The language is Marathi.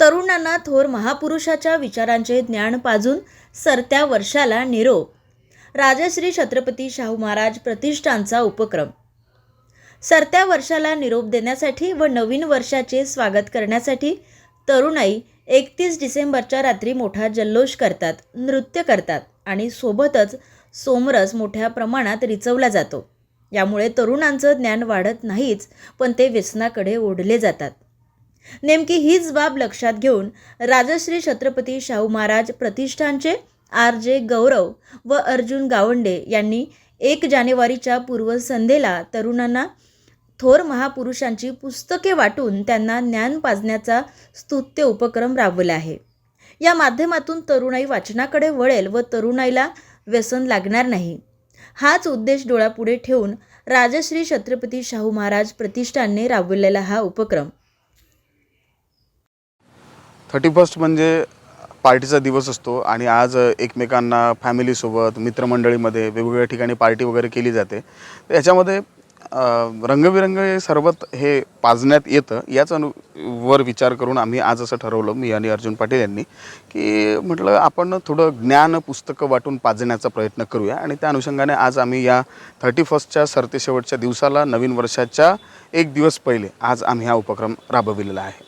तरुणांना थोर महापुरुषाच्या विचारांचे ज्ञान पाजून सरत्या वर्षाला निरोप राजश्री छत्रपती शाहू महाराज प्रतिष्ठानचा उपक्रम. सरत्या वर्षाला निरोप देण्यासाठी व नवीन वर्षाचे स्वागत करण्यासाठी तरुणाई एकतीस डिसेंबरच्या रात्री मोठा जल्लोष करतात नृत्य करतात आणि सोबतच सोमरस मोठ्या प्रमाणात रिचवला जातो. यामुळे तरुणांचं ज्ञान वाढत नाहीच पण ते व्यसनाकडे ओढले जातात. नेमकी हीच बाब लक्षात घेऊन राजश्री छत्रपती शाहू महाराज प्रतिष्ठानचे आर जे गौरव व अर्जुन गावंडे यांनी एक जानेवारीच्या पूर्वसंध्येला तरुणांना थोर महापुरुषांची पुस्तके वाटून त्यांना ज्ञान पाजण्याचा स्तुत्य उपक्रम राबवला आहे. या माध्यमातून तरुणाई वाचनाकडे वळेल व तरुणाईला व्यसन लागणार नाही. हाच उद्देश डोळ्यापुढे ठेवून राजश्री छत्रपती शाहू महाराज प्रतिष्ठानने राबवलेला हा उपक्रम. थर्टी फर्स्ट म्हणजे पार्टीचा दिवस असतो आणि आज एकमेकांना फॅमिलीसोबत मित्रमंडळीमध्ये वेगवेगळ्या ठिकाणी पार्टी वगैरे केली जाते. तर याच्यामध्ये रंगबिरंगी सर्वत हे सरबत हे पाजण्यात येतं. याच अनु वर विचार करून आम्ही आज असं ठरवलं मी आणि अर्जुन पाटील यांनी की म्हटलं आपण थोडं ज्ञान पुस्तकं वाटून पाजण्याचा प्रयत्न करूया. आणि त्या अनुषंगाने आज आम्ही या थर्टी फर्स्टच्या सरतेशेवटच्या दिवसाला नवीन वर्षाच्या एक दिवस पहिले आज आम्ही हा उपक्रम राबविलेला आहे.